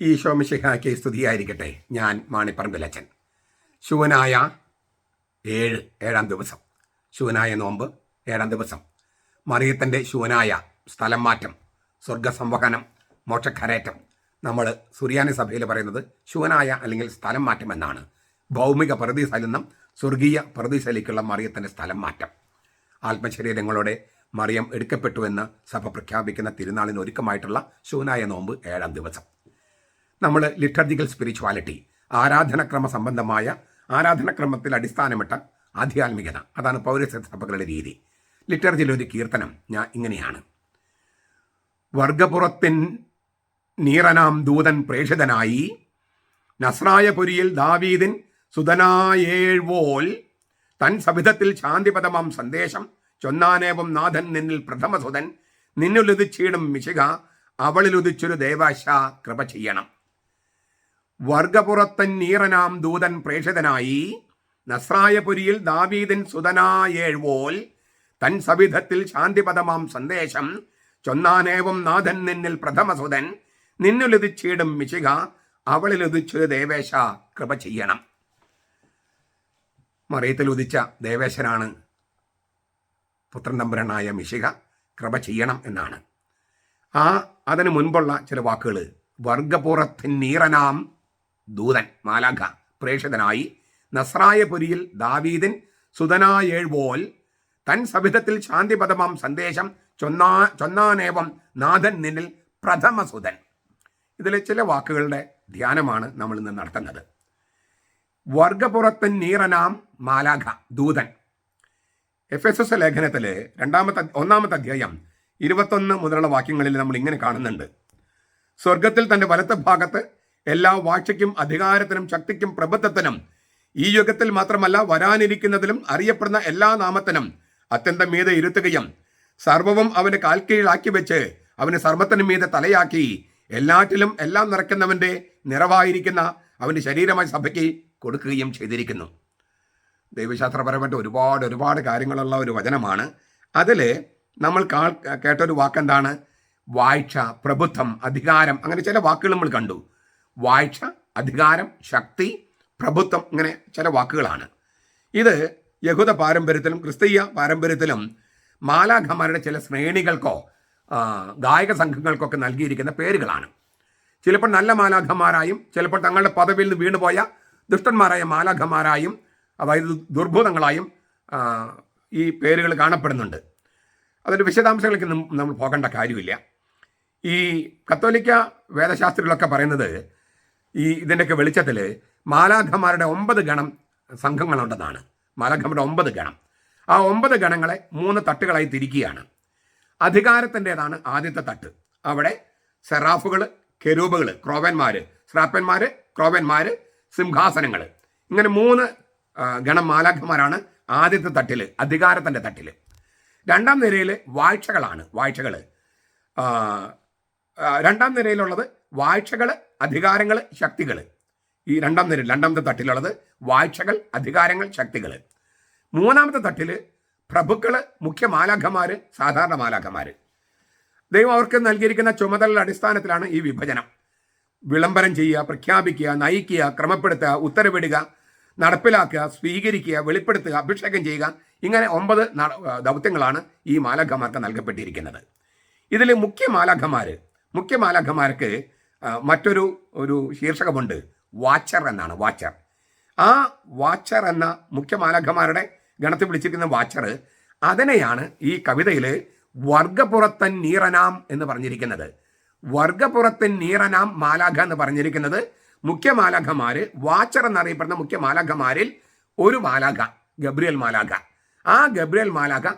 ഈശോ മിശിഹായ്ക്ക് സ്തുതിയായിരിക്കട്ടെ. ഞാൻ മാണിപ്പറമ്പിലച്ചൻ ശുവനായ ഏഴ് ഏഴാം ദിവസം. ശുവനായ നോമ്പ് ഏഴാം ദിവസം. മറിയത്തിന്റെ ശുവനായ സ്ഥലം മാറ്റം സ്വർഗസംവഹനം മോക്ഷക്കരേറ്റം. നമ്മൾ സുറിയാനി സഭയിൽ പറയുന്നത് ശുവനായ അല്ലെങ്കിൽ സ്ഥലം മാറ്റം എന്നാണ്. ഭൗമിക പ്രതീസയിൽ സ്വർഗീയ പ്രതീസയിലേക്കുള്ള മറിയത്തിന്റെ സ്ഥലം മാറ്റം. ആത്മശരീരങ്ങളോടെ മറിയം എടുക്കപ്പെട്ടുവെന്ന് സഭ പ്രഖ്യാപിക്കുന്ന തിരുനാളിന് ഒരുക്കമായിട്ടുള്ള ശൂനായ നോമ്പ് ഏഴാം ദിവസം. നമ്മൾ ലിറ്റർജിക്കൽ സ്പിരിച്വാലിറ്റി ആരാധനക്രമ സംബന്ധമായ ആരാധനക്രമത്തിൽ അടിസ്ഥാനമിട്ട ആധ്യാത്മികത. അതാണ് പൗരസ്ത്യ സഭകളുടെ രീതി. ലിറ്റർജിയിലെ ഒരു കീർത്തനം ഞാൻ ഇങ്ങനെയാണ്. വർഗപുറത്തിൻ നീറനാം ദൂതൻ പ്രേഷിതനായി നസ്രായപുരിയിൽ ദാവീദിൻ സുതനായേഴ്വോൽ തൻ സവിധത്തിൽ ശാന്തിപദമാം സന്ദേശം ചൊന്നാനേവം നാഥൻ നിന്നിൽ പ്രഥമസുതൻ നിന്നുലുദിച്ചിടും മിശിക അവളിലുദിച്ചൊരു ദേവാശ കൃപ ചെയ്യണം. വർഗപുറത്തൻ നീറനാം ദൂതൻ പ്രേഷിതനായി നസ്രായപുരിയിൽ ദാവീദിൻ സുതനായേഴ്വോൽ തൻ സവിധത്തിൽ ശാന്തിപദമാം സന്ദേശം. ചൊന്നാനേവം നാഥൻ നിന്നിൽ പ്രഥമസുതൻ. നിന്നുലുദിച്ചിടും മിശിക അവളിലുദിച്ച് ദേവേശ കൃപ ചെയ്യണം. മറിയത്തിൽ ഉദിച്ച ദേവേശനാണ് പുത്രൻ തമ്പുരനായ മിശിക കൃപ ചെയ്യണം എന്നാണ്. ആ അതിനു മുൻപുള്ള ചില വാക്കുകൾ വർഗപുറത്തിൻ നീറനാം ദൂതൻ മാലാഖ പ്രേക്ഷിതനായി. നസ്രായപുരിയിൽ ദാവീദിൻ സുതനായേഴ്വോൽ തൻ സഭിതത്തിൽ ശാന്തിപദമാം സന്ദേശം ചൊന്നാ ചൊന്നാനേവം നാഥൻ നിന്നിൽ പ്രഥമസുതൻ ഇതിലെ ചില വാക്കുകളുടെ ധ്യാനമാണ് നമ്മൾ ഇന്ന് നടത്തുന്നത്. വർഗപുറത്തൻ നീറനാം മാലാഖ ദൂതൻ. എഫ് എസ് എസ് ലേഖനത്തിൽ രണ്ടാമത്തെ ഒന്നാമത്തെ അധ്യായം ഇരുപത്തൊന്ന് മുതലുള്ള വാക്യങ്ങളിൽ നമ്മൾ ഇങ്ങനെ കാണുന്നുണ്ട്. സ്വർഗത്തിൽ തന്റെ വലത്തെ ഭാഗത്ത് എല്ലാ വാഴ്ചയ്ക്കും അധികാരത്തിനും ശക്തിക്കും പ്രബുദ്ധത്തിനും ഈ യുഗത്തിൽ മാത്രമല്ല വരാനിരിക്കുന്നതിലും അറിയപ്പെടുന്ന എല്ലാ നാമത്തിനും അത്യന്തം മീതെ ഇരുത്തുകയും സർവവും അവന് കാൽക്കീഴാക്കി വെച്ച് അവന് സർവത്തിനും മീതെ തലയാക്കി എല്ലാറ്റിലും എല്ലാം നിറയ്ക്കുന്നവന്റെ നിറവായിരിക്കുന്ന അവന്റെ ശരീരമായി സഭയ്ക്ക് കൊടുക്കുകയും ചെയ്തിരിക്കുന്നു. ദൈവശാസ്ത്രപരമായിട്ട് ഒരുപാട് ഒരുപാട് കാര്യങ്ങളുള്ള ഒരു വചനമാണ്. അതിൽ നമ്മൾ കാ കേട്ടൊരു വാക്കെന്താണ്? വാഴ്ച പ്രബുദ്ധം അധികാരം അങ്ങനെ ചില വാക്കുകൾ നമ്മൾ കണ്ടു. വാഴ്ച അധികാരം ശക്തി പ്രഭുത്വം ഇങ്ങനെ ചില വാക്കുകളാണ്. ഇത് യഹൂദ പാരമ്പര്യത്തിലും ക്രിസ്തീയ പാരമ്പര്യത്തിലും മാലാഖമാരുടെ ചില ശ്രേണികൾക്കോ ഗായക സംഘങ്ങൾക്കൊക്കെ നൽകിയിരിക്കുന്ന പേരുകളാണ്. ചിലപ്പോൾ നല്ല മാലാഖമാരായും ചിലപ്പോൾ തങ്ങളുടെ പദവിയിൽ നിന്ന് വീണുപോയ ദുഷ്ടന്മാരായ മാലാഖമാരായും അതായത് ദുർഭൂതങ്ങളായും ഈ പേരുകൾ കാണപ്പെടുന്നുണ്ട്. അതിന്റെ വിശദാംശങ്ങളിലേക്ക് നമ്മൾ പോകേണ്ട കാര്യമില്ല. ഈ കത്തോലിക്ക വേദശാസ്ത്രികളൊക്കെ പറയുന്നത് ഈ ഇതിന്റെയൊക്കെ വെളിച്ചത്തിൽ മാലാഖമാരുടെ ഒമ്പത് ഗണം സംഘങ്ങളുണ്ടെന്നാണ്. മാലാഖമാരുടെ ഒമ്പത് ഗണം. ആ ഒമ്പത് ഗണങ്ങളെ മൂന്ന് തട്ടുകളായി തിരിക്കുകയാണ്. അധികാരത്തിന്റെതാണ് ആദ്യത്തെ തട്ട്. അവിടെ സെറാഫുകൾ കെരൂബുകൾ ക്രോവന്മാർ സ്രാപ്പന്മാർ ക്രോവന്മാർ സിംഹാസനങ്ങൾ ഇങ്ങനെ മൂന്ന് ഗണം മാലാഖമാരാണ് ആദ്യത്തെ തട്ടിൽ അധികാരത്തിന്റെ തട്ടിൽ രണ്ടാം നിരയിൽ വാഴ്ചകളാണ് വാഴ്ചകൾ രണ്ടാം നിരയിലുള്ളത് വാഴ്ചകൾ അധികാരങ്ങൾ ശക്തികൾ ഈ രണ്ടാം നിര രണ്ടാമത്തെ തട്ടിലുള്ളത് വാഴ്ചകൾ അധികാരങ്ങൾ ശക്തികൾ മൂന്നാമത്തെ തട്ടിൽ പ്രഭുക്കൾ മുഖ്യ മാലാഖമാർ സാധാരണ മാലാഖമാർ ദൈവം അവർക്ക് നൽകിയിരിക്കുന്ന ചുമതലയുടെ അടിസ്ഥാനത്തിലാണ് ഈ വിഭജനം. വിളംബരം ചെയ്യുക പ്രഖ്യാപിക്കുക നയിക്കുക ക്രമപ്പെടുത്തുക ഉത്തരവിടുക നടപ്പിലാക്കുക സ്വീകരിക്കുക വെളിപ്പെടുത്തുക അഭിഷേകം ചെയ്യുക. ഇങ്ങനെ ഒമ്പത് ദൗത്യങ്ങളാണ് ഈ മാലാഖമാർക്ക് നൽകപ്പെട്ടിരിക്കുന്നത്. ഇതിൽ മുഖ്യ മാലാഖമാർ മുഖ്യ മാലാഖമാർക്ക് മറ്റൊരു ഒരു ശീർഷകമുണ്ട്. വാച്ചർ എന്നാണ് വാച്ചർ. ആ വാച്ചർ എന്ന മുഖ്യ മാലാഖമാരുടെ ഗണത്തിൽ വിളിച്ചിരിക്കുന്ന വാച്ചർ അതിനെയാണ് ഈ കവിതയിൽ വർഗപുറത്തൻ നീറനാം എന്ന് പറഞ്ഞിരിക്കുന്നത്. വർഗപുറത്തൻ നീറനാം മാലാഖ എന്ന് പറഞ്ഞിരിക്കുന്നത് മുഖ്യ മാലാഖമാര് വാച്ചർ എന്നറിയപ്പെടുന്ന മുഖ്യ മാലാഖമാരിൽ ഒരു മാലാഖ ഗബ്രിയൽ മാലാഖ. ആ ഗബ്രിയൽ മാലാഖ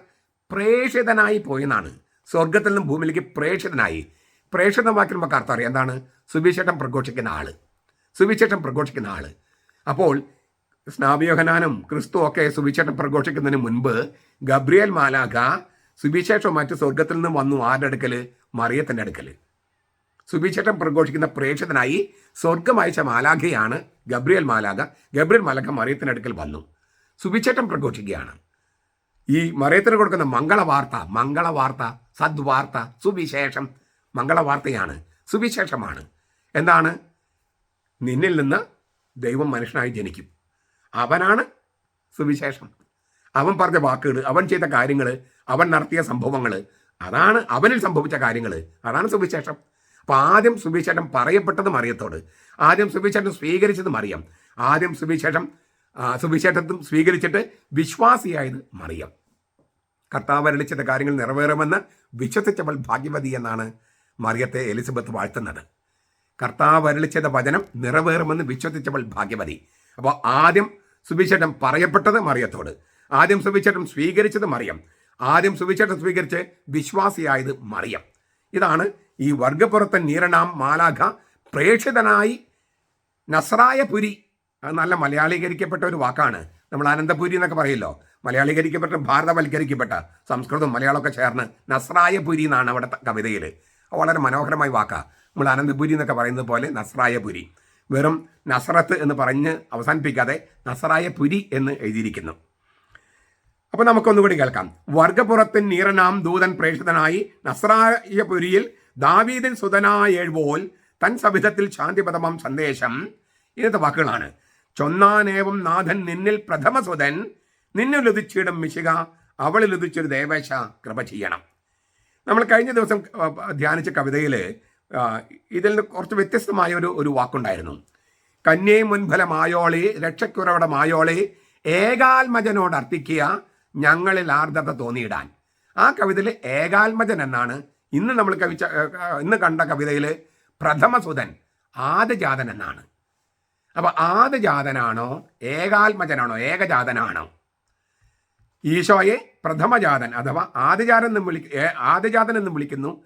പ്രേക്ഷിതനായി പോയെന്നാണ്. സ്വർഗത്തിൽ നിന്നും ഭൂമിയിലേക്ക് പ്രേഷിതനായി പ്രേഷിതം വാക്കിന് നമുക്ക് അർത്ഥം എന്താണ്? സുവിശേഷം പ്രഘോഷിക്കുന്ന ആൾ സുവിശേഷം പ്രഘോഷിക്കുന്ന ആൾ അപ്പോൾ സ്നാപിയോഹനാനും ക്രിസ്തു ഒക്കെ സുവിശേഷം പ്രഘോഷിക്കുന്നതിന് മുൻപ് ഗബ്രിയേൽ മാലാഖ സുവിശേഷം മറ്റ് സ്വർഗത്തിൽ നിന്ന് വന്നു ആരുടെ അടുക്കൽ മറിയത്തിന്റെ അടുക്കൽ സുവിശേഷം പ്രഘോഷിക്കുന്ന പ്രേക്ഷകനായി സ്വർഗം അയച്ച മാലാഖയാണ് ഗബ്രിയേൽ മാലാഖ. ഗബ്രിയേൽ മാലാഖ മറിയത്തിന്റെ അടുക്കൽ വന്നു. സുവിശേഷം പ്രഘോഷിക്കുകയാണ്. ഈ മറിയത്തിന് കൊടുക്കുന്ന മംഗളവാർത്ത മംഗളവാർത്ത സദ്വാർത്ത സുവിശേഷം മംഗളവാർത്തയാണ് സുവിശേഷമാണ്. എന്താണ്? നിന്നിൽ നിന്ന് ദൈവം മനുഷ്യനായി ജനിക്കും. അവനാണ് സുവിശേഷം. അവൻ പറഞ്ഞ വാക്കുകൾ അവൻ ചെയ്ത കാര്യങ്ങൾ അവൻ നടത്തിയ സംഭവങ്ങൾ അതാണ് അവനിൽ സംഭവിച്ച കാര്യങ്ങൾ. അതാണ് സുവിശേഷം. അപ്പോൾ ആദ്യം സുവിശേഷം പറയപ്പെട്ടതും അറിയത്തോട്. ആദ്യം സുവിശേഷം സ്വീകരിച്ചതും അറിയാം. ആദ്യം സുവിശേഷം സുവിശേഷത്തും സ്വീകരിച്ചിട്ട് വിശ്വാസിയായത് മറിയം. കർത്താവ് അരളിച്ചത് കാര്യങ്ങൾ നിറവേറുമെന്ന് വിശ്വസിച്ചവൾ ഭാഗ്യവതി എന്നാണ് മറിയത്തെ എലിസബത്ത് വാഴ്ത്തുന്നത്. കർത്താവ് അരളിച്ചത് വചനം നിറവേറുമെന്ന് വിശ്വസിച്ചവൾ ഭാഗ്യവതി. അപ്പോൾ ആദ്യം സുവിശേഷം പറയപ്പെട്ടത് മറിയത്തോട്. ആദ്യം സുവിശേഷം സ്വീകരിച്ചത് മറിയം. ആദ്യം സുവിശേഷം സ്വീകരിച്ച് വിശ്വാസിയായത് മറിയം. ഇതാണ് ഈ വർഗപ്പുറത്തെ നീരണാം മാലാഖ പ്രേക്ഷിതനായി നസ്രായപുരി. അത് നല്ല മലയാളീകരിക്കപ്പെട്ട ഒരു വാക്കാണ്. നമ്മൾ അനന്തപുരി എന്നൊക്കെ പറയല്ലോ. മലയാളീകരിക്കപ്പെട്ട ഭാരതവൽക്കരിക്കപ്പെട്ട സംസ്കൃതം മലയാളമൊക്കെ ചേർന്ന് നസ്രായപുരി എന്നാണ് അവിടെ കവിതയിൽ വളരെ മനോഹരമായ വാക്കാണ് നമ്മൾ അനന്തപുരി എന്നൊക്കെ പറയുന്നത് പോലെ നസ്രായ പുരി. വെറും നസറത്ത് എന്ന് പറഞ്ഞ് അവസാനിപ്പിക്കാതെ നസ്രായ പുരി എന്ന് എഴുതിയിരിക്കുന്നു. അപ്പൊ നമുക്കൊന്നുകൂടി കേൾക്കാം. വർഗപുറത്തിൻ നീറനാം ദൂതൻ പ്രേക്ഷിതനായി നസ്രായപുരിയിൽ ദാവീദൻ സുതനായ എഴുപോൽ തൻ സവിധത്തിൽ ശാന്തിപദമം സന്ദേശം. ഇന്നത്തെ വാക്കുകളാണ്. ചൊന്നാനേവം നാഥൻ നിന്നിൽ പ്രഥമസുതൻ. നിന്നിൽ ഉദിച്ചിടും മിശിക അവളിൽ ഉദിച്ചൊരു ദേവേശ കൃപ ചെയ്യണം. നമ്മൾ കഴിഞ്ഞ ദിവസം ധ്യാനിച്ച കവിതയിൽ ഇതിൽ നിന്ന് കുറച്ച് വ്യത്യസ്തമായ ഒരു ഒരു വാക്കുണ്ടായിരുന്നു. കന്യേ മുൻഫലമായോളി രക്ഷക്കുറവയുടെ മായോളി ഏകാത്മജനോട് അർത്ഥിക്കുക ഞങ്ങളിൽ ആർദ്രത തോന്നിയിടാൻ. ആ കവിതയിൽ ഏകാത്മജൻ എന്നാണ് ഇന്ന് നമ്മൾ കവിച്ച ഇന്ന് കണ്ട കവിതയിൽ പ്രഥമസുതൻ ആദ്യജാതൻ എന്നാണ്. അപ്പോൾ ആദ്യജാതനാണോ ഏകാത്മജനാണോ ഏകജാതനാണോ? ഈശോയെ പ്രഥമജാതൻ അഥവാ ആദിജാതൻ എന്നും വിളി ആദ്യജാതൻ എന്നും വിളിക്കുന്നു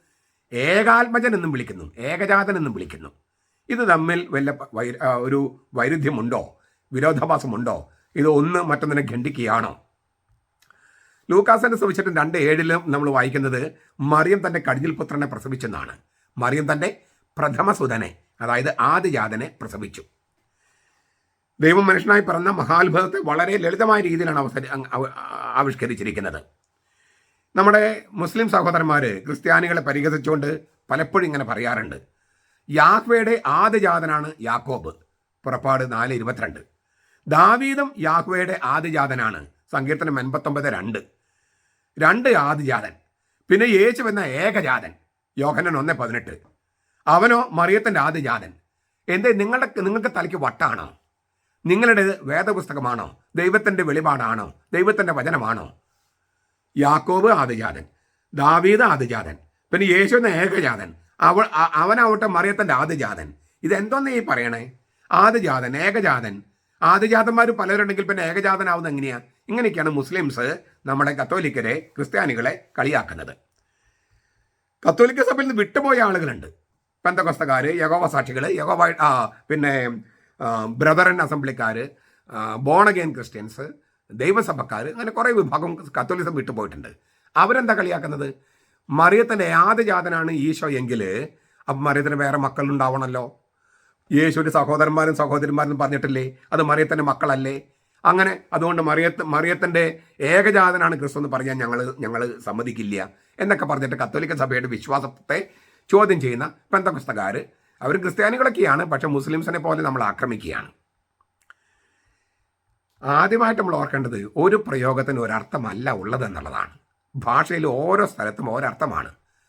ഏകാത്മജൻ എന്നും വിളിക്കുന്നു ഏകജാതൻ എന്നും വിളിക്കുന്നു. ഇത് തമ്മിൽ വല്ല ഒരു വൈരുദ്ധ്യമുണ്ടോ? വിരോധാഭാസമുണ്ടോ? ഇത് ഒന്ന് മറ്റൊന്നിനെ ഖണ്ഡിക്കുകയാണോ? ലൂക്കാസിന്റെ സുവിശേഷം രണ്ട് ഏഴിലും നമ്മൾ വായിക്കുന്നത് മറിയം തന്റെ കടിഞ്ഞിൽ പുത്രനെ പ്രസവിച്ചെന്നാണ്. മറിയം തന്റെ പ്രഥമസുതനെ അതായത് ആദിജാതനെ പ്രസവിച്ചു. ദൈവം മനുഷ്യനായി പറഞ്ഞ മഹാത്ഭുതത്തെ വളരെ ലളിതമായ രീതിയിലാണ് അവസര ആവിഷ്കരിച്ചിരിക്കുന്നത്. നമ്മുടെ മുസ്ലിം സഹോദരന്മാർ ക്രിസ്ത്യാനികളെ പരിഹസിച്ചുകൊണ്ട് പലപ്പോഴും ഇങ്ങനെ പറയാറുണ്ട്. യാഹ്വയുടെ ആദ്യജാതനാണ് യാക്കോബ്. പുറപ്പാട് നാല് ഇരുപത്തിരണ്ട്. ദാവീദും യാഹ്വയുടെ ആദ്യജാതനാണ്. സങ്കീർത്തനം എൺപത്തൊമ്പത് രണ്ട്. രണ്ട് ആദ്യജാതൻ. പിന്നെ യേശു എന്ന ഏകജാതൻ. യോഹനൻ ഒന്ന് പതിനെട്ട്. അവനോ മറിയത്തിന്റെ ആദ്യജാതൻ. എന്തേ നിങ്ങളുടെ നിങ്ങൾക്ക് തലയ്ക്ക് വട്ടാണോ? നിങ്ങളുടെ വേദപുസ്തകമാണോ? ദൈവത്തിന്റെ വെളിപാടാണോ? ദൈവത്തിന്റെ വചനമാണോ? യാക്കോബ് ആദിജാതൻ ദാവീദ് ആദിജാതൻ പിന്നെ യേശു എന്ന ഏകജാതൻ അവൾ അവനാവട്ടെ മറിയത്തിന്റെ ആദിജാതൻ. ഇതെന്തോന്ന് ഈ പറയണേ? ആദിജാതൻ ഏകജാതൻ. ആദിജാതന്മാർ പലരുണ്ടെങ്കിൽ പിന്നെ ഏകജാതനാവുന്ന എങ്ങനെയാ? ഇങ്ങനെയൊക്കെയാണ് മുസ്ലിംസ് നമ്മുടെ കത്തോലിക്കരെ ക്രിസ്ത്യാനികളെ കളിയാക്കുന്നത്. കത്തോലിക്ക സഭയിൽ നിന്ന് വിട്ടുപോയ ആളുകളുണ്ട്. പെന്തകൊസ്തക്കാർ യഗോവ സാക്ഷികൾ യഗോവ പിന്നെ ബ്രദറൻ അസംബ്ലിക്കാർ ബോണഗെയിൻ ക്രിസ്ത്യൻസ് ദൈവസഭക്കാർ അങ്ങനെ കുറേ വിഭാഗം കത്തോലിസം വിട്ടുപോയിട്ടുണ്ട്. അവരെന്താ കളിയാക്കുന്നത്? മറിയത്തിന്റെ ആദ്യജാതനാണ് ഈശോ എങ്കിൽ അപ്പം മറിയത്തിന് വേറെ മക്കളുണ്ടാവണമല്ലോ യേശുവിന്റെ സഹോദരന്മാരും സഹോദരിമാരും പറഞ്ഞിട്ടില്ലേ? അത് മറിയത്തിന്റെ മക്കളല്ലേ? അങ്ങനെ അതുകൊണ്ട് മറിയത്ത് മറിയത്തിന്റെ ഏകജാതനാണ് ക്രിസ്തു എന്ന് പറഞ്ഞാൽ ഞങ്ങൾ ഞങ്ങൾ സമ്മതിക്കില്ല. എന്നൊക്കെ പറഞ്ഞിട്ട് കത്തോലിക്ക സഭയുടെ വിശ്വാസത്തെ ചോദ്യം ചെയ്യുന്ന പെന്തകുസ്തകാർ അവർ ക്രിസ്ത്യാനികളൊക്കെയാണ് പക്ഷെ മുസ്ലിംസിനെ പോലെ നമ്മൾ ആക്രമിക്കുകയാണ്. ആദ്യമായിട്ട് നമ്മൾ ഓർക്കേണ്ടത് ഒരു പ്രയോഗത്തിന് ഒരർത്ഥമല്ല ഉള്ളതെന്നുള്ളതാണ്. ഭാഷയിൽ ഓരോ സ്ഥലത്തും ഒരർത്ഥമാണ്.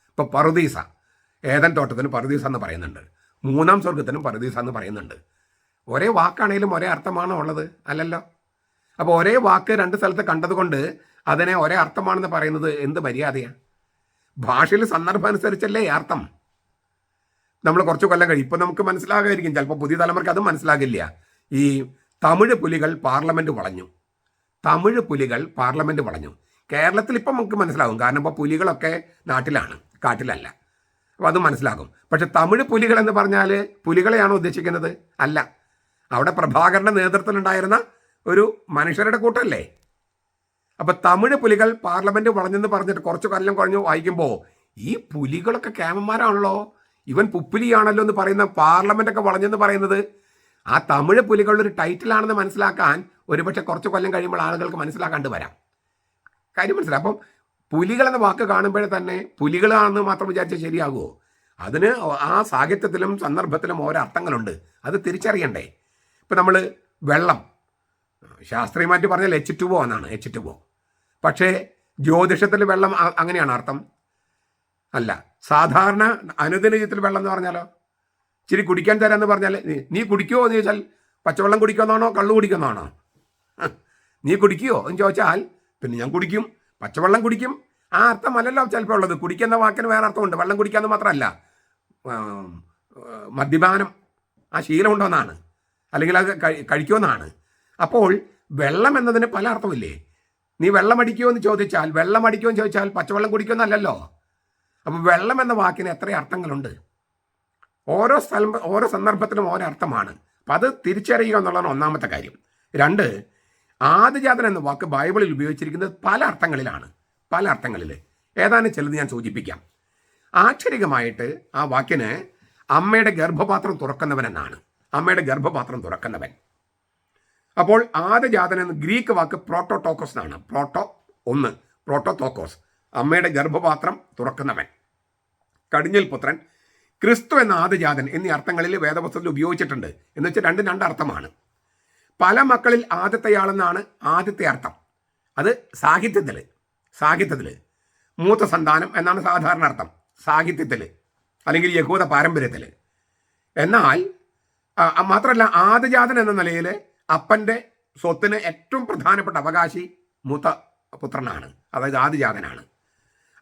ഇപ്പോൾ പറുദീസ ഏതൻ തോട്ടത്തിന് പറുദീസ എന്ന് പറയുന്നുണ്ട്. മൂന്നാം സ്വർഗത്തിനും പറുദീസ എന്ന് പറയുന്നുണ്ട്. ഒരേ വാക്കാണേലും ഒരേ അർത്ഥമാണോ ഉള്ളത്? അല്ലല്ലോ. അപ്പോൾ ഒരേ വാക്ക് രണ്ട് സ്ഥലത്ത് കണ്ടതുകൊണ്ട് അതിനെ ഒരേ അർത്ഥമാണെന്ന് പറയുന്നത് എന്ത് മര്യാദയാണ് ഭാഷയിൽ സന്ദർഭം അനുസരിച്ചല്ലേ അർത്ഥം? നമ്മൾ കുറച്ച് കൊല്ലം കഴിയും. ഇപ്പം നമുക്ക് മനസ്സിലാകായിരിക്കും ചിലപ്പോൾ പുതിയ തലമുറയ്ക്ക് അത് മനസ്സിലാകില്ല. ഈ തമിഴ് പുലികൾ പാർലമെന്റ് വളഞ്ഞു. തമിഴ് പുലികൾ പാർലമെന്റ് വളഞ്ഞു. കേരളത്തിൽ ഇപ്പം നമുക്ക് മനസ്സിലാകും. കാരണം ഇപ്പോൾ പുലികളൊക്കെ നാട്ടിലാണ് കാട്ടിലല്ല. അപ്പോൾ അത് മനസ്സിലാകും. പക്ഷെ തമിഴ് പുലികൾ എന്ന് പറഞ്ഞാൽ പുലികളെയാണോ ഉദ്ദേശിക്കുന്നത്? അല്ല. അവിടെ പ്രഭാകരന്റെ നേതൃത്വത്തിലുണ്ടായിരുന്ന ഒരു മനുഷ്യരുടെ കൂട്ടല്ലേ. അപ്പോൾ തമിഴ് പുലികൾ പാർലമെന്റ് വളഞ്ഞെന്ന് പറഞ്ഞിട്ട് കുറച്ച് കൊല്ലം കഴിഞ്ഞു വായിക്കുമ്പോൾ ഈ പുലികളൊക്കെ ക്യാമന്മാരാണല്ലോ. ഇവൻ പുപ്പിലിയാണല്ലോ എന്ന് പറയുന്ന പാർലമെന്റ് ഒക്കെ വളഞ്ഞെന്ന് പറയുന്നത്. ആ തമിഴ് പുലികളുടെ ഒരു ടൈറ്റിലാണെന്ന് മനസ്സിലാക്കാൻ ഒരുപക്ഷെ കുറച്ച് കൊല്ലം കഴിയുമ്പോൾ ആളുകൾക്ക് മനസ്സിലാക്കാണ്ട് വരാം. കാര്യം മനസ്സിലായി. അപ്പം പുലികൾ എന്ന വാക്ക് കാണുമ്പോഴേ തന്നെ പുലികളാണെന്ന് മാത്രം വിചാരിച്ചാൽ ശരിയാകുമോ? അതിന് ആ സാഹിത്യത്തിലും സന്ദർഭത്തിലും ഓരോ അർത്ഥങ്ങളുണ്ട്. അത് തിരിച്ചറിയണ്ടേ? ഇപ്പം നമ്മൾ വെള്ളം. ശാസ്ത്രീയമായിട്ട് പറഞ്ഞാൽ എച്ച് ടു എന്നാണ്. എച്ച് ടു പക്ഷേ ജ്യോതിഷത്തിൽ വെള്ളം അങ്ങനെയാണ് അർത്ഥം. അല്ല. സാധാരണ അനുദിന ജീവിതത്തിൽ വെള്ളം എന്ന് പറഞ്ഞാലോ? ഇച്ചിരി കുടിക്കാൻ തരാമെന്ന് പറഞ്ഞാൽ നീ- കുടിക്കുമോ എന്ന് ചോദിച്ചാൽ പച്ചവെള്ളം കുടിക്കുന്നതാണോ കള്ളു കുടിക്കുന്നതാണോ? നീ കുടിക്കുമോ എന്ന് ചോദിച്ചാൽ പിന്നെ ഞാൻ കുടിക്കും പച്ചവെള്ളം കുടിക്കും. ആ അർത്ഥമല്ലല്ലോ ചിലപ്പോൾ ഉള്ളത്. കുടിക്കുന്ന വാക്കിന് വേറെ അർത്ഥമുണ്ട്. വെള്ളം കുടിക്കാന്ന് മാത്രമല്ല മദ്യപാനം ആ, ശീലം ആ ശീലമുണ്ടോന്നാണ് അല്ലെങ്കിൽ അത് കഴി- കഴിക്കുമെന്നാണ്. അപ്പോൾ വെള്ളം എന്നതിന് പല അർത്ഥമില്ലേ? നീ വെള്ളം അടിക്കുമോ എന്ന് ചോദിച്ചാൽ വെള്ളം അടിക്കുമോ എന്ന് ചോദിച്ചാൽ പച്ചവെള്ളം കുടിക്കുമെന്നല്ലല്ലോ അപ്പം വെള്ളം എന്ന വാക്കിന് എത്ര അർത്ഥങ്ങളുണ്ട്? ഓരോ സ്ഥലം ഓരോ സന്ദർഭത്തിലും ഓരോ അർത്ഥമാണ്. അപ്പം അത് തിരിച്ചറിയുക എന്നുള്ളതാണ് ഒന്നാമത്തെ കാര്യം. രണ്ട് ആദിജാതൻ എന്ന വാക്ക് ബൈബിളിൽ ഉപയോഗിച്ചിരിക്കുന്നത് പല അർത്ഥങ്ങളിലാണ്. പല അർത്ഥങ്ങളിൽ ഏതാനും ചിലത് ഞാൻ സൂചിപ്പിക്കാം. ആക്ഷരികമായിട്ട് ആ വാക്കിന് അമ്മയുടെ ഗർഭപാത്രം തുറക്കുന്നവൻ എന്നാണ്. അമ്മയുടെ ഗർഭപാത്രം തുറക്കുന്നവൻ. അപ്പോൾ ആദ്യജാതൻ എന്ന ഗ്രീക്ക് വാക്ക് പ്രോട്ടോടോക്കോസ് എന്നാണ്. പ്രോട്ടോ ഒന്ന് പ്രോട്ടോടോക്കോസ്. അമ്മയുടെ ഗർഭപാത്രം തുറക്കുന്നവൻ. കടിഞ്ഞൽ പുത്രൻ ക്രിസ്തു എന്ന ആദ്യജാതൻ എന്നീ അർത്ഥങ്ങളിൽ വേദപുസ്തകത്തിൽ ഉപയോഗിച്ചിട്ടുണ്ട്. എന്ന് വെച്ചാൽ രണ്ടും രണ്ട് അർത്ഥമാണ്. പല മക്കളിൽ ആദ്യത്തെയാളെന്നാണ് ആദ്യത്തെ അർത്ഥം. അത് സാഹിത്യത്തിൽ സാഹിത്യത്തിൽ മൂത്ത സന്താനം എന്നാണ് സാധാരണ അർത്ഥം. സാഹിത്യത്തിൽ അല്ലെങ്കിൽ യഹൂദ പാരമ്പര്യത്തിൽ എന്നാൽ മാത്രമല്ല ആദ്യജാതൻ എന്ന നിലയിൽ അപ്പന്റെ സ്വത്തിന് ഏറ്റവും പ്രധാനപ്പെട്ട അവകാശി മൂത്ത പുത്രനാണ്. അതായത് ആദ്യജാതനാണ്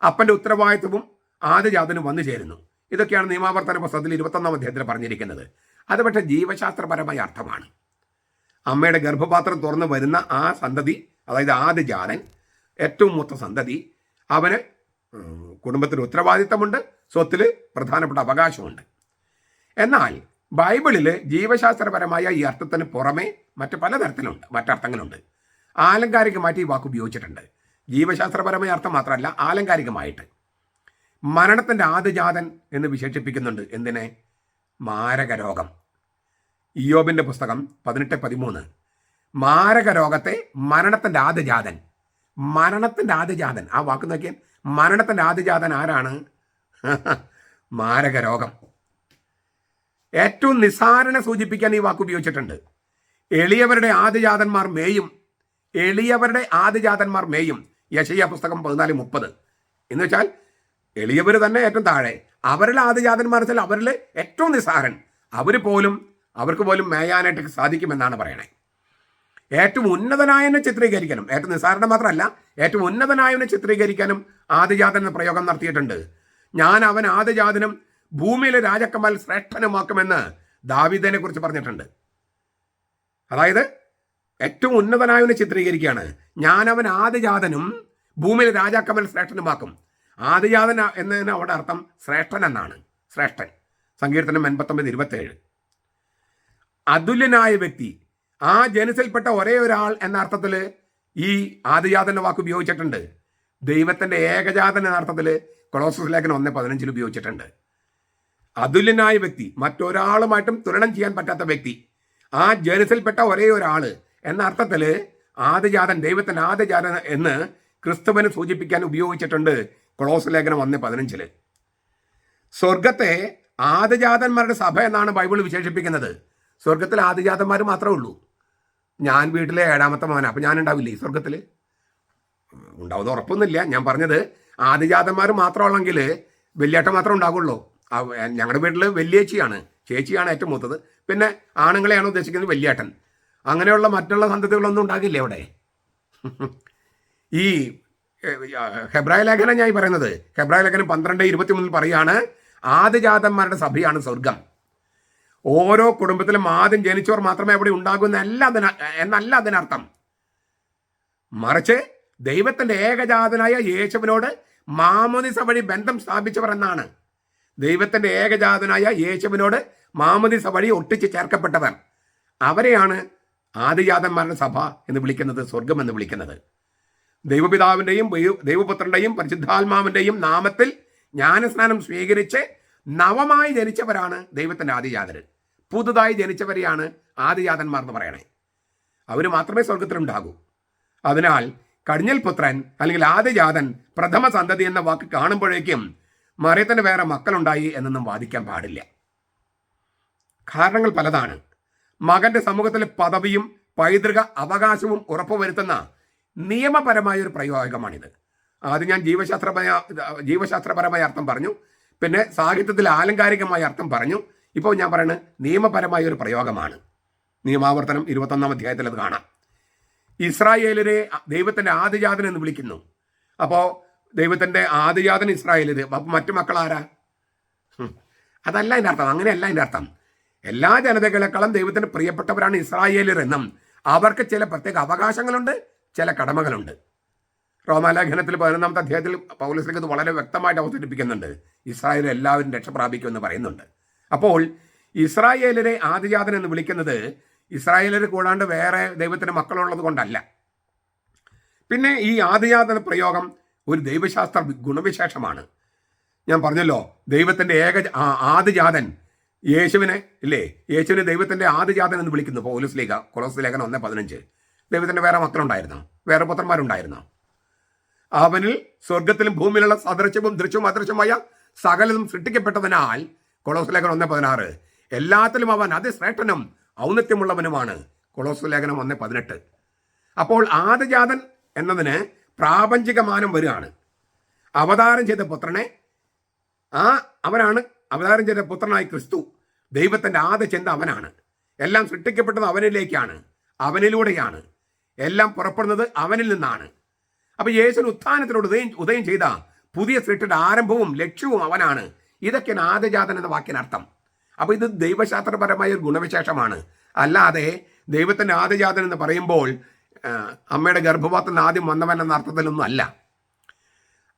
അപ്പന്റെ ഉത്തരവാദിത്വവും ആദ്യജാതനും വന്നു ചേരുന്നു. ഇതൊക്കെയാണ് നിയമാവർത്തന പുസ്തകത്തിൽ ഇരുപത്തൊന്നാം അധ്യായത്തിൽ പറഞ്ഞിരിക്കുന്നത്. അത് പക്ഷേ ജീവശാസ്ത്രപരമായ അർത്ഥമാണ്. അമ്മയുടെ ഗർഭപാത്രം തുറന്നു വരുന്ന ആ സന്തതി അതായത് ആദ്യജാതൻ ഏറ്റവും മൂത്ത സന്തതി അവന് കുടുംബത്തിന് ഉത്തരവാദിത്തമുണ്ട് സ്വത്തിൽ പ്രധാനപ്പെട്ട അവകാശമുണ്ട്. എന്നാൽ ബൈബിളിൽ ജീവശാസ്ത്രപരമായ ഈ അർത്ഥത്തിന് പുറമെ മറ്റ് പലതരത്തിലുണ്ട് മറ്റർത്ഥങ്ങളുണ്ട്. ആലങ്കാരികമായിട്ട് ഈ വാക്ക് ഉപയോഗിച്ചിട്ടുണ്ട്. ജീവശാസ്ത്രപരമായ അർത്ഥം മാത്രമല്ല ആലങ്കാരികമായിട്ട്. മരണത്തിന്റെ ആദ്യജാതൻ എന്ന് വിശേഷിപ്പിക്കുന്നുണ്ട് എന്തിനെ? മാരകരോഗം. ഇയോബിന്റെ പുസ്തകം പതിനെട്ട് പതിമൂന്ന്. മാരകരോഗത്തെ മരണത്തിന്റെ ആദ്യജാതൻ. മരണത്തിന്റെ ആദ്യജാതൻ. ആ വാക്ക് നോക്കിയാൽ മരണത്തിന്റെ ആദ്യജാതൻ ആരാണ്? മാരകരോഗം. ഏറ്റവും നിസാരനെ സൂചിപ്പിക്കാൻ ഈ വാക്ക് ഉപയോഗിച്ചിട്ടുണ്ട്. എളിയവരുടെ ആദ്യജാതന്മാർ മേയും. എളിയവരുടെ ആദ്യജാതന്മാർ മേയും. യശയ്യ പുസ്തകം പതിനാല് മുപ്പത്. എന്ന് വെച്ചാൽ എളിയവർ തന്നെ ഏറ്റവും താഴെ. അവരിൽ ആദ്യജാതന്മാർ വെച്ചാൽ അവരിൽ ഏറ്റവും നിസ്സാരൻ. അവർ പോലും അവർക്ക് പോലും മേയാനായിട്ട് സാധിക്കുമെന്നാണ് പറയണേ. ഏറ്റവും ഉന്നതനായനെ ചിത്രീകരിക്കാനും ഏറ്റവും നിസ്സാരണ മാത്രമല്ല ഏറ്റവും ഉന്നതനായവനെ ചിത്രീകരിക്കാനും ആദിജാതൻ എന്ന പ്രയോഗം നടത്തിയിട്ടുണ്ട്. ഞാൻ അവൻ ആദിജാതനും ഭൂമിയിലെ രാജക്കമാൽ ശ്രേഷ്ഠനുമാക്കുമെന്ന് ദാവിദനെ കുറിച്ച് പറഞ്ഞിട്ടുണ്ട്. അതായത് ഏറ്റവും ഉന്നതനായവനെ ചിത്രീകരിക്കുകയാണ്. ഞാൻ അവൻ ആദിജാതനും ഭൂമിയിൽ രാജാക്കന്മാൽ ശ്രേഷ്ഠനുമാക്കും. ആദിജാതൻ എന്നതിന് അവിടെ അർത്ഥം ശ്രേഷ്ഠൻ എന്നാണ്. ശ്രേഷ്ഠൻ. സങ്കീർത്തനം എൺപത്തൊമ്പത് ഇരുപത്തേഴ്. അതുല്യനായ വ്യക്തി. ആ ജനുസിൽപ്പെട്ട ഒരേ ഒരാൾ എന്ന അർത്ഥത്തിൽ ഈ ആദിജാതന്റെ വാക്ക് ഉപയോഗിച്ചിട്ടുണ്ട്. ദൈവത്തിന്റെ ഏകജാതൻ എന്ന അർത്ഥത്തിൽ കൊളോസസ് ലേഖനം ഒന്ന് പതിനഞ്ചിൽ ഉപയോഗിച്ചിട്ടുണ്ട്. അതുല്യനായ വ്യക്തി. മറ്റൊരാളുമായിട്ടും തുലനം ചെയ്യാൻ പറ്റാത്ത വ്യക്തി. ആ ജനുസിൽപ്പെട്ട ഒരേ ഒരാൾ എന്ന അർത്ഥത്തിൽ ആദിജാതൻ ദൈവത്തിന്റെ ആദിജാതൻ എന്ന് ക്രിസ്തുവിനെ സൂചിപ്പിക്കാൻ ഉപയോഗിച്ചിട്ടുണ്ട്. കൊളോസ് ലേഖനം ഒന്ന് പതിനഞ്ചിൽ. സ്വർഗത്തെ ആദ്യജാതന്മാരുടെ സഭ എന്നാണ് ബൈബിൾ വിശേഷിപ്പിക്കുന്നത്. സ്വർഗത്തിൽ ആദ്യജാതന്മാർ മാത്രമേ ഉള്ളൂ. ഞാൻ വീട്ടിലെ ഏഴാമത്തെ മോനാണ് അപ്പം ഞാൻ ഉണ്ടാവില്ലേ ഈ സ്വർഗത്തിൽ ഉണ്ടാവുന്ന ഉറപ്പൊന്നുമില്ല. ഞാൻ പറഞ്ഞത് ആദ്യജാതന്മാർ മാത്രമുള്ളെങ്കിൽ വലിയേട്ട മാത്രമേ ഉണ്ടാവുള്ളൂ. ഞങ്ങളുടെ വീട്ടിൽ വലിയേച്ചിയാണ് ചേച്ചിയാണ് ഏറ്റവും മൂത്തത്. പിന്നെ ആണുങ്ങളെയാണ് ഉദ്ദേശിക്കുന്നത് വലിയേട്ടൻ അങ്ങനെയുള്ള മറ്റുള്ള സന്തതികളൊന്നും ഉണ്ടാകില്ലേ അവിടെ? ഈ ഹെബ്രായ ലേഖനം ഞാൻ പറയുന്നത്. ഹെബ്രായ ലേഖനം പന്ത്രണ്ട് ഇരുപത്തിമൂന്നിൽ പറയുകയാണ് ആദ്യജാതന്മാരുടെ സഭയാണ് സ്വർഗം. ഓരോ കുടുംബത്തിലും ആദ്യം ജനിച്ചവർ മാത്രമേ അവിടെ ഉണ്ടാകൂ എന്നല്ല അതിന എന്നല്ല അതിനർത്ഥം. മറിച്ച് ദൈവത്തിന്റെ ഏകജാതനായ യേശുവിനോട് മാമോദിസ വഴി ബന്ധം സ്ഥാപിച്ചവർ എന്നാണ്. ദൈവത്തിന്റെ ഏകജാതനായ യേശുവിനോട് മാമോദിസ വഴി ഒട്ടിച്ച് ചേർക്കപ്പെട്ടവർ. അവരെയാണ് ആദിജാതന്മാരുടെ സഭ എന്ന് വിളിക്കുന്നത് സ്വർഗം എന്ന് വിളിക്കുന്നത്. ദൈവപിതാവിന്റെയും ദൈവപുത്രന്റെയും പരിശുദ്ധാത്മാവിന്റെയും നാമത്തിൽ ജ്ഞാനസ്നാനം സ്വീകരിച്ച് നവമായി ജനിച്ചവരാണ് ദൈവത്തിന്റെ ആദിജാതര്. പുതുതായി ജനിച്ചവരെയാണ് ആദിജാതന്മാർ എന്ന് പറയണേ. അവർ മാത്രമേ സ്വർഗത്തിലുണ്ടാകൂ അതിനാൽ കടിഞ്ഞൽ പുത്രൻ അല്ലെങ്കിൽ ആദിജാതൻ പ്രഥമ സന്തതി എന്ന വാക്ക് കാണുമ്പോഴേക്കും മറിയത്തിന് വേറെ മക്കളുണ്ടായി എന്നൊന്നും വാദിക്കാൻ പാടില്ല. കാരണങ്ങൾ പലതാണ്. മകന്റെ സമൂഹത്തിലെ പദവിയും പൈതൃക അവകാശവും ഉറപ്പുവരുത്തുന്ന നിയമപരമായ ഒരു പ്രയോഗമാണിത്. ആദ്യം ഞാൻ ജീവശാസ്ത്രപര ജീവശാസ്ത്രപരമായ അർത്ഥം പറഞ്ഞു. പിന്നെ സാഹിത്യത്തിൽ ആലങ്കാരികമായ അർത്ഥം പറഞ്ഞു. ഇപ്പോൾ ഞാൻ പറയുന്നത് നിയമപരമായ ഒരു പ്രയോഗമാണ്. നിയമാവർത്തനം ഇരുപത്തൊന്നാം അധ്യായത്തിൽ അത് കാണാം. ഇസ്രായേലിനെ ദൈവത്തിന്റെ ആദിജാതൻ എന്ന് വിളിക്കുന്നു. അപ്പോൾ ദൈവത്തിന്റെ ആദിജാതൻ ഇസ്രായേലിത്. മറ്റു മക്കൾ ആരാ അതല്ല എന്റെ അർത്ഥം. അങ്ങനെയല്ല എന്റെ അർത്ഥം. എല്ലാ ജനതകളെക്കാളും ദൈവത്തിന് പ്രിയപ്പെട്ടവരാണ് ഇസ്രായേലിയർ എന്നും അവർക്ക് ചില പ്രത്യേക അവകാശങ്ങളുണ്ട് ചില കടമകളുണ്ട്. റോമാലേഖനത്തിൽ പതിനൊന്നാമത്തെ അധ്യായത്തിൽ പൗലസ്ലിക്ക് ഇത് വളരെ വ്യക്തമായിട്ട് അവതരിപ്പിക്കുന്നുണ്ട്. ഇസ്രായേൽ എല്ലാവരും രക്ഷ പ്രാപിക്കുമെന്ന് പറയുന്നുണ്ട്. അപ്പോൾ ഇസ്രായേലിനെ ആദിജാതൻ എന്ന് വിളിക്കുന്നത് ഇസ്രായേലിൽ കൂടാണ്ട് വേറെ ദൈവത്തിന് മക്കളുള്ളത് കൊണ്ടല്ല. പിന്നെ ഈ ആദിജാതന പ്രയോഗം ഒരു ദൈവശാസ്ത്ര ഗുണവിശേഷമാണ്. ഞാൻ പറഞ്ഞല്ലോ ദൈവത്തിന്റെ ഏക ആദിജാതൻ യേശുവിനെ ഇല്ലേ? യേശുവിനെ ദൈവത്തിന്റെ ആദിജാതൻ എന്ന് വിളിക്കുന്നു. പോലീസ് ലേഖ കൊളോസ് ലേഖനം ഒന്ന് പതിനഞ്ച്. ദൈവത്തിന്റെ വേറെ മക്കളുണ്ടായിരുന്നോ വേറെ പുത്രന്മാരുണ്ടായിരുന്നോ? അവനിൽ സ്വർഗത്തിലും ഭൂമിയിലുള്ള സദൃശ്യവും ദൃശ്യവും അദൃശ്യമായ സകലതും സൃഷ്ടിക്കപ്പെട്ടതിനാൽ കൊളോസ് ലേഖനം ഒന്ന് പതിനാറ് എല്ലാത്തിലും അവൻ അതിശ്രേഷ്ഠനും ഔന്നത്യമുള്ളവനുമാണ്. കൊളോസ് ലേഖനം ഒന്ന് പതിനെട്ട്. അപ്പോൾ ആദിജാതൻ എന്നതിന് പ്രാപഞ്ചികമാനം വരികയാണ്. അവതാരം ചെയ്ത പുത്രനെ ആ അവനാണ് അവതാരം പുത്രനായ ക്രിസ്തു ദൈവത്തിന്റെ ആദ്യ ചിന്ത അവനാണ്. എല്ലാം സൃഷ്ടിക്കപ്പെട്ടത് അവനിലേക്കാണ്. അവനിലൂടെയാണ്. എല്ലാം പുറപ്പെടുന്നത് അവനിൽ നിന്നാണ്. അപ്പൊ യേശുവിന് ഉത്ഥാനത്തിലൂടെ ഉദയം ഉദയം ചെയ്ത പുതിയ സൃഷ്ടിയുടെ ആരംഭവും ലക്ഷ്യവും അവനാണ്. ഇതൊക്കെയാണ് ആദ്യജാതൻ എന്ന വാക്കിനർത്ഥം അപ്പോൾ ഇത് ദൈവശാസ്ത്രപരമായ ഒരു ഗുണവിശേഷമാണ്. അല്ലാതെ ദൈവത്തിന്റെ ആദ്യജാതൻ എന്ന് പറയുമ്പോൾ അമ്മയുടെ ഗർഭപാത്രത്തിൽ ആദ്യം വന്നവൻ എന്ന അർത്ഥത്തിലൊന്നും അല്ല.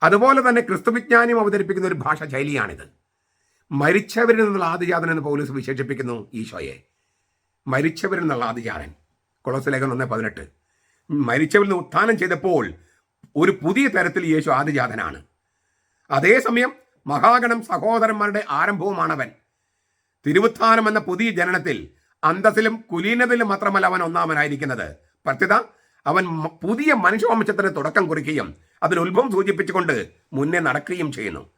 അതുപോലെ തന്നെ ക്രിസ്തുവിജ്ഞാനം അവതരിപ്പിക്കുന്ന ഒരു ഭാഷ ശൈലിയാണിത്. മരിച്ചവരിൽ നിന്നുള്ള ആദിജാതൻ എന്ന് പൗലൂസ് വിശേഷിപ്പിക്കുന്നു ഈശോയെ. മരിച്ചവരിൽ നിന്നുള്ള ആദിജാതൻ. കൊളോസ് ലേഖനം ഒന്ന് പതിനെട്ട്. മരിച്ചവരിൽ നിന്ന് ഉത്ഥാനം ചെയ്തപ്പോൾ ഒരു പുതിയ തരത്തിൽ യേശു ആദിജാതനാണ്. അതേസമയം മഹാഗണം സഹോദരന്മാരുടെ ആരംഭവുമാണവൻ. തിരുവുത്ഥാനം എന്ന പുതിയ ജനനത്തിൽ അന്തസ്സിലും കുലീനതയിലും മാത്രമല്ല അവൻ ഒന്നാമനായിരിക്കുന്നത്. പ്രത്യത അവൻ പുതിയ മനുഷ്യവംശത്തിന് തുടക്കം കുറിക്കുകയും അതിന് ഉത്ഭവം സൂചിപ്പിച്ചുകൊണ്ട് മുന്നേ നടക്കുകയും ചെയ്യുന്നു.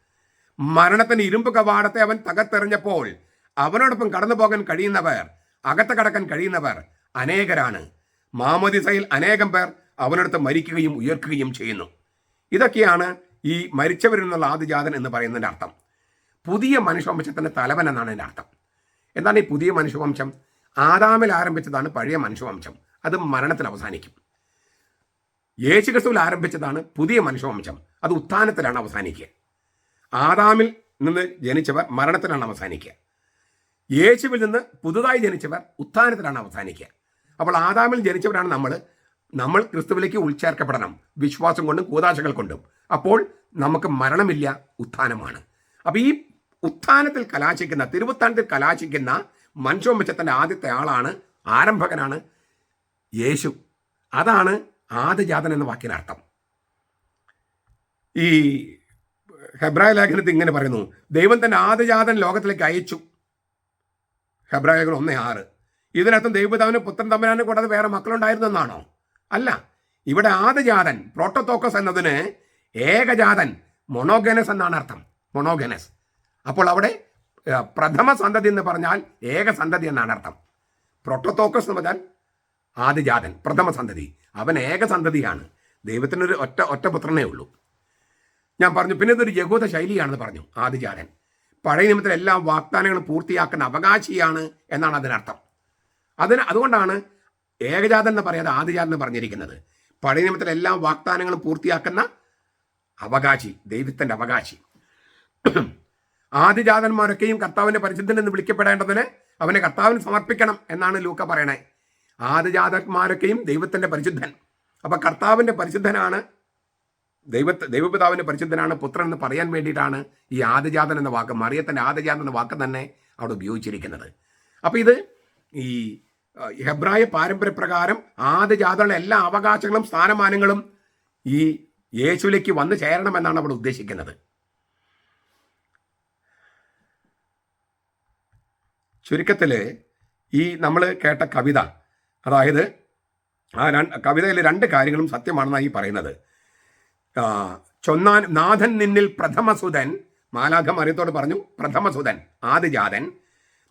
മരണത്തിന് ഇരുമ്പ് കവാടത്തെ അവൻ തകർത്തെറിഞ്ഞപ്പോൾ അവനോടൊപ്പം കടന്നു പോകാൻ കഴിയുന്നവർ അകത്ത് കടക്കാൻ കഴിയുന്നവർ അനേകരാണ്. മാമോദിസയിൽ അനേകം പേർ അവനടുത്ത് മരിക്കുകയും ഉയർക്കുകയും ചെയ്യുന്നു. ഇതൊക്കെയാണ് ഈ മരിച്ചവരിൽ നിന്നുള്ള ആദിജാതൻ എന്ന് പറയുന്നതിന്റെ അർത്ഥം. പുതിയ മനുഷ്യവംശത്തിന്റെ തലവൻ എന്നാണ് എന്റെ അർത്ഥം. എന്താണ് ഈ പുതിയ മനുഷ്യവംശം? ആദാമിൽ ആരംഭിച്ചതാണ് പഴയ മനുഷ്യവംശം. അത് മരണത്തിൽ അവസാനിക്കും. യേശുക്രിസ്തുവിൽ ആരംഭിച്ചതാണ് പുതിയ മനുഷ്യവംശം. അത് ഉത്ഥാനത്തിലാണ് അവസാനിക്കുക. ആദാമിൽ നിന്ന് ജനിച്ചവർ മരണത്തിലാണ് അവസാനിക്കുക. യേശുവിൽ നിന്ന് പുതുതായി ജനിച്ചവർ ഉത്ഥാനത്തിലാണ് അവസാനിക്കുക. അപ്പോൾ ആദാമിൽ ജനിച്ചവരാണ് നമ്മൾ. നമ്മൾ ക്രിസ്തുവിലേക്ക് ഉൾച്ചേർക്കപ്പെടണം. വിശ്വാസം കൊണ്ടും കൂതാശകൾ കൊണ്ടും. അപ്പോൾ നമുക്ക് മരണമില്ല ഉത്ഥാനമാണ്. അപ്പോൾ ഈ ഉത്ഥാനത്തിൽ കലാശിക്കുന്ന തിരുവുത്താനത്തിൽ കലാശിക്കുന്ന മനുഷ്യവംശത്തിന്റെ ആദ്യത്തെ ആളാണ് ആരംഭകനാണ് യേശു. അതാണ് ആദ്യജാതൻ എന്ന വാക്കിനർത്ഥം. ഈ ഹെബ്രായ ലേഖനത്തിൽ ഇങ്ങനെ പറയുന്നു. ദൈവം തന്റെ ആദ്യജാതൻ ലോകത്തിലേക്ക് അയച്ചു. ഹെബ്രായ ലേഖനം ഒന്നേ ആറ്. ഇതിനർത്ഥം ദൈവപിതാവിന് പുത്രൻ തമ്പനാനെ കൂടാതെ വേറെ മക്കളുണ്ടായിരുന്നു എന്നാണോ? അല്ല. ഇവിടെ ആദ്യജാതൻ പ്രോട്ടോത്തോക്കസ് എന്നതിന് ഏകജാതൻ മൊണോഗനസ് എന്നാണ് അർത്ഥം. മൊണോഗനസ്. അപ്പോൾ അവിടെ പ്രഥമ സന്തതി എന്ന് പറഞ്ഞാൽ ഏക സന്തതി എന്നാണ് അർത്ഥം. പ്രോട്ടോത്തോക്കസ് എന്ന് പറഞ്ഞാൽ ആദ്യജാതൻ പ്രഥമ സന്തതി. അവൻ ഏക സന്തതിയാണ്. ദൈവത്തിനൊരു ഒറ്റ ഒറ്റ പുത്രനേ ഉള്ളൂ. ഞാൻ പറഞ്ഞു പിന്നെ ഇതൊരു യഹൂദ ശൈലിയാണെന്ന് പറഞ്ഞു ആദിചാരൻ പഴയ നിയമത്തിലെ എല്ലാ വാഗ്ദാനങ്ങളും പൂർത്തിയാക്കുന്ന അവകാശിയാണ് എന്നാണ് അതിനർത്ഥം. അതിന് അതുകൊണ്ടാണ് ഏകജാതൻ എന്ന് പറയാതെ ആദിജാതൻ എന്ന് പറഞ്ഞിരിക്കുന്നത്. പഴയ നിയമത്തിലെ എല്ലാ വാഗ്ദാനങ്ങളും പൂർത്തിയാക്കുന്ന അവകാശി ദൈവത്തിന്റെ അവകാശി. ആദിജാതന്മാരൊക്കെയും കർത്താവിന്റെ പരിശുദ്ധൻ എന്ന് വിളിക്കപ്പെടേണ്ടതിന് അവനെ കർത്താവിന് സമർപ്പിക്കണം എന്നാണ് ലൂക്ക പറയണേ. ആദിജാതന്മാരൊക്കെയും ദൈവത്തിന്റെ പരിശുദ്ധൻ. അപ്പൊ കർത്താവിന്റെ പരിശുദ്ധനാണ് ദൈവ ദൈവപിതാവിന്റെ പരിശുദ്ധനാണ് പുത്രൻ എന്ന് പറയാൻ വേണ്ടിയിട്ടാണ് ഈ ആദിജാതൻ എന്ന വാക്ക് മറിയത്തിന്റെ ആദിജാതൻ എന്ന വാക്ക് തന്നെ അവിടെ ഉപയോഗിച്ചിരിക്കുന്നത്. അപ്പോൾ ഇത് ഈ ഹെബ്രായ പാരമ്പര്യപ്രകാരം ആദിജാതരുടെ എല്ലാ അവകാശങ്ങളും സ്ഥാനമാനങ്ങളും ഈ യേശുലേക്ക് വന്നു ചേരണമെന്നാണ് അവിടെ ഉദ്ദേശിക്കുന്നത്. ചുരുക്കത്തിൽ ഈ നമ്മൾ കേട്ട കവിത അതായത് ആ കവിതയിലെ രണ്ട് കാര്യങ്ങളും സത്യമാണെന്നാണ് ഈ പറയുന്നത്. ചൊന്നാൻ നാഥൻ നിന്നിൽ പ്രഥമസുതൻ മാലാഖ മറിയത്തോട് പറഞ്ഞു പ്രഥമസുതൻ ആദിജാതൻ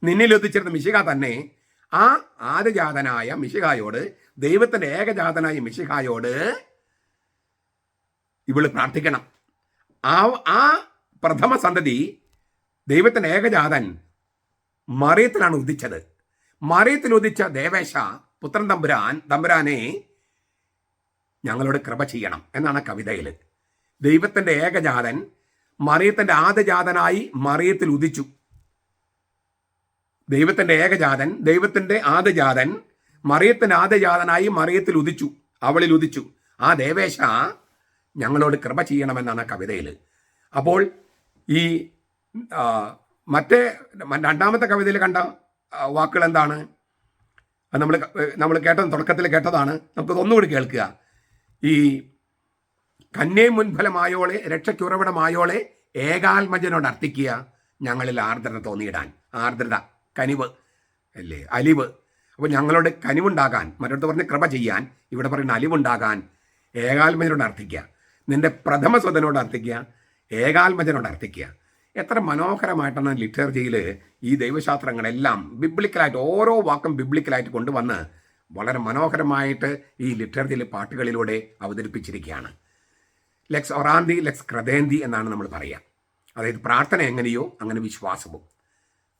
നിന്നിൽ ഉദിച്ചിരുന്ന മിശിക തന്നെ ആ ആദിജാതനായ മിശിഹായോട് ദൈവത്തിന്റെ ഏകജാതനായ മിശിഹായോട് ഇവൾ പ്രാർത്ഥിക്കണം. ആ ആ പ്രഥമ സന്തതി ദൈവത്തിന്റെ ഏകജാതൻ മറിയത്തിലാണ് ഉദിച്ചത്. മറിയത്തിൽ ഉദിച്ച ദേവേശ പുത്രൻ തമ്പുരാൻ തമ്പുരാനെ ഞങ്ങളോട് കൃപ ചെയ്യണം എന്നാണ് കവിതയിൽ ദൈവത്തിന്റെ ഏകജാതൻ മറിയത്തിന്റെ ആദ്യജാതനായി മറിയത്തിൽ ഉദിച്ചു. ദൈവത്തിന്റെ ഏകജാതൻ ദൈവത്തിന്റെ ആദ്യജാതൻ മറിയത്തിന്റെ ആദ്യജാതനായി മറിയത്തിൽ ഉദിച്ചു അവളിൽ ഉദിച്ചു. ആ ദേവേശ ഞങ്ങളോട് കൃപ ചെയ്യണമെന്നാണ് കവിതയിൽ അപ്പോൾ ഈ മറ്റേ രണ്ടാമത്തെ കവിതയിൽ കണ്ട വാക്കുകൾ എന്താണ്? നമ്മൾ നമ്മൾ കേട്ടത് തുടക്കത്തിൽ കേട്ടതാണ്. നമുക്കത് ഒന്നുകൂടി കേൾക്കുക. ഈ കന്നേ മുൻഫലമായോളെ രക്ഷയ്ക്കുറവിടമായോളെ ഏകാത്മജനോട് അർത്ഥിക്കുക ഞങ്ങളിൽ ആർദ്രത തോന്നിയിടാൻ. ആർദ്രത കനിവ് അല്ലേ? അലിവ്. അപ്പോൾ ഞങ്ങളോട് കനിവുണ്ടാകാൻ മറ്റൊരു പറഞ്ഞ് കൃപ ചെയ്യാൻ ഇവിടെ പറയുന്ന അലിവുണ്ടാകാൻ ഏകാത്മജനോട് അർത്ഥിക്കുക നിന്റെ പ്രഥമ സ്വതനോട് അർത്ഥിക്കുക ഏകാത്മജനോട് അർത്ഥിക്കുക എത്ര മനോഹരമായിട്ടാണ് ലിറ്റർജിയിൽ ഈ ദൈവശാസ്ത്രങ്ങളെല്ലാം ബിബ്ലിക്കലായിട്ട് ഓരോ വാക്കും ബിബ്ലിക്കലായിട്ട് കൊണ്ടുവന്ന് വളരെ മനോഹരമായിട്ട് ഈ ലിറ്ററേച്ചറിലെ പാട്ടുകളിലൂടെ അവതരിപ്പിച്ചിരിക്കുകയാണ്. ലെക്സ് ഒറാന്തി ലെക്സ് ക്രതേന്തി എന്നാണ് നമ്മൾ പറയുക. അതായത് പ്രാർത്ഥന എങ്ങനെയോ അങ്ങനെ വിശ്വാസവും.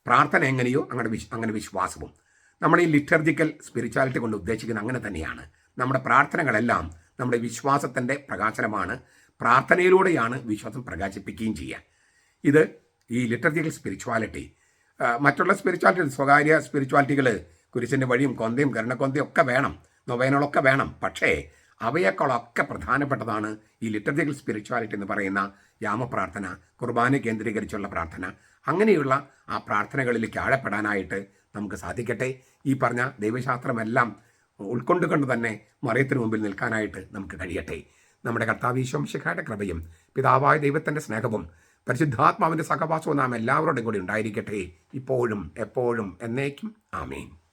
പ്രാർത്ഥന എങ്ങനെയോ അങ്ങനെ വിശ് അങ്ങനെ വിശ്വാസവും. നമ്മൾ ഈ ലിറ്റർജിക്കൽ സ്പിരിച്വാലിറ്റി കൊണ്ട് ഉദ്ദേശിക്കുന്നത് അങ്ങനെ തന്നെയാണ്. നമ്മുടെ പ്രാർത്ഥനകളെല്ലാം നമ്മുടെ വിശ്വാസത്തിന്റെ പ്രകാശനമാണ്. പ്രാർത്ഥനയിലൂടെയാണ് വിശ്വാസം പ്രകാശിപ്പിക്കുകയും ചെയ്യുക. ഇത് ഈ ലിറ്റർജിക്കൽ സ്പിരിച്വാലിറ്റി മറ്റുള്ള സ്പിരിച്വാലിറ്റി സ്വകാര്യ സ്പിരിച്വാലിറ്റികൾ കുരിശിന്റെ വഴിയും കൊന്തയും കരുണക്കൊന്തയും ഒക്കെ വേണം. നൊവേനകളൊക്കെ വേണം. പക്ഷേ അവയേക്കാളൊക്കെ പ്രധാനപ്പെട്ടതാണ് ഈ ലിറ്റർജിക്കൽ സ്പിരിച്വാലിറ്റി എന്ന് പറയുന്ന യാമപ്രാർത്ഥന കുർബാന കേന്ദ്രീകരിച്ചുള്ള പ്രാർത്ഥന. അങ്ങനെയുള്ള ആ പ്രാർത്ഥനകളിലേക്ക് ആഴപ്പെടാനായിട്ട് നമുക്ക് സാധിക്കട്ടെ. ഈ പറഞ്ഞ ദൈവശാസ്ത്രമെല്ലാം ഉൾക്കൊണ്ടുകൊണ്ട് തന്നെ മറിയത്തിന് മുമ്പിൽ നിൽക്കാനായിട്ട് നമുക്ക് കഴിയട്ടെ. നമ്മുടെ കർത്താവീശ്വംശിഖയുടെ കൃപയും പിതാവായ ദൈവത്തിന്റെ സ്നേഹവും പരിശുദ്ധാത്മാവിന്റെ സഹവാസവും നാം എല്ലാവരോടും കൂടി ഉണ്ടായിരിക്കട്ടെ. ഇപ്പോഴും എപ്പോഴും എന്നേക്കും. ആമേൻ.